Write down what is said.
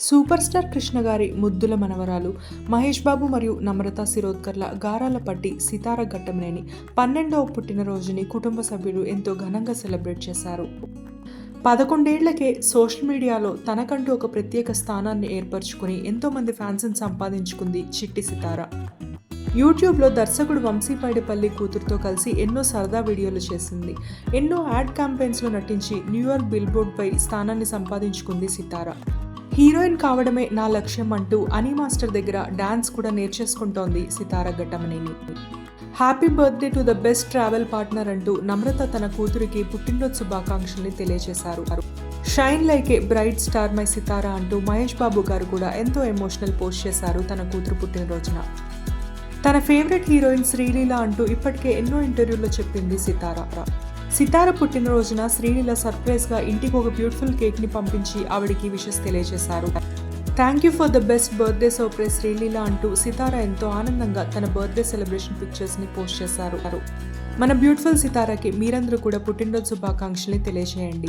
Super star Krishna గారి ముద్దుల మనవరాలు మహేష్ బాబు మరియు నమ్రత శిరోద్కర్ల గారాల పట్టి సితార ఘట్టమనేని పన్నెండవ పుట్టినరోజుని కుటుంబ సభ్యులు ఎంతో ఘనంగా సెలబ్రేట్ చేశారు. పదకొండేళ్ళకే సోషల్ మీడియాలో తనకంటూ ఒక ప్రత్యేక స్థానాన్ని ఏర్పరచుకుని ఎంతోమంది ఫ్యాన్స్ని సంపాదించుకుంది చిట్టి సితార. యూట్యూబ్లో దర్శకుడు వంశీపాడిపల్లి కూతురుతో కలిసి ఎన్నో సరదా వీడియోలు చేసింది. ఎన్నో యాడ్ క్యాంపెయిన్స్లో నటించి న్యూయార్క్ బిల్బోర్డ్పై స్థానాన్ని సంపాదించుకుంది సితార. హీరోయిన్ కావడమే నా లక్ష్యం అంటూ అనీ మాస్టర్ దగ్గర డాన్స్ కూడా నేర్చేసుకుంటోంది Sitara Ghattamaneni happy birthday to the best travel partner అంటూ నమ్రత తన కూతురికి పుట్టినరోజు శుభాకాంక్షల్ని తెలియజేశారు shine like a bright star my Sitara అంటూ మహేష్ బాబు గారు కూడా ఎంతో ఎమోషనల్ పోస్ట్ చేశారు తన కూతురు పుట్టినరోజున. తన ఫేవరెట్ హీరోయిన్ శ్రీలీల అంటూ ఇప్పటికే ఎన్నో ఇంటర్వ్యూల్లో చెప్పింది సితార. సితార పుట్టినరోజున శ్రీలీల సర్ప్రైజ్గా ఇంటికి ఒక బ్యూటిఫుల్ కేక్ని పంపించి ఆవిడికి విషెస్ తెలియజేశారు. Thank you for the best birthday surprise Sreeleela అంటూ సితార ఎంతో ఆనందంగా తన బర్త్డే సెలబ్రేషన్ పిక్చర్స్ని పోస్ట్ చేశారు. మన బ్యూటిఫుల్ సితారాకి మీరందరూ కూడా పుట్టినరోజు శుభాకాంక్షల్ని తెలియజేయండి.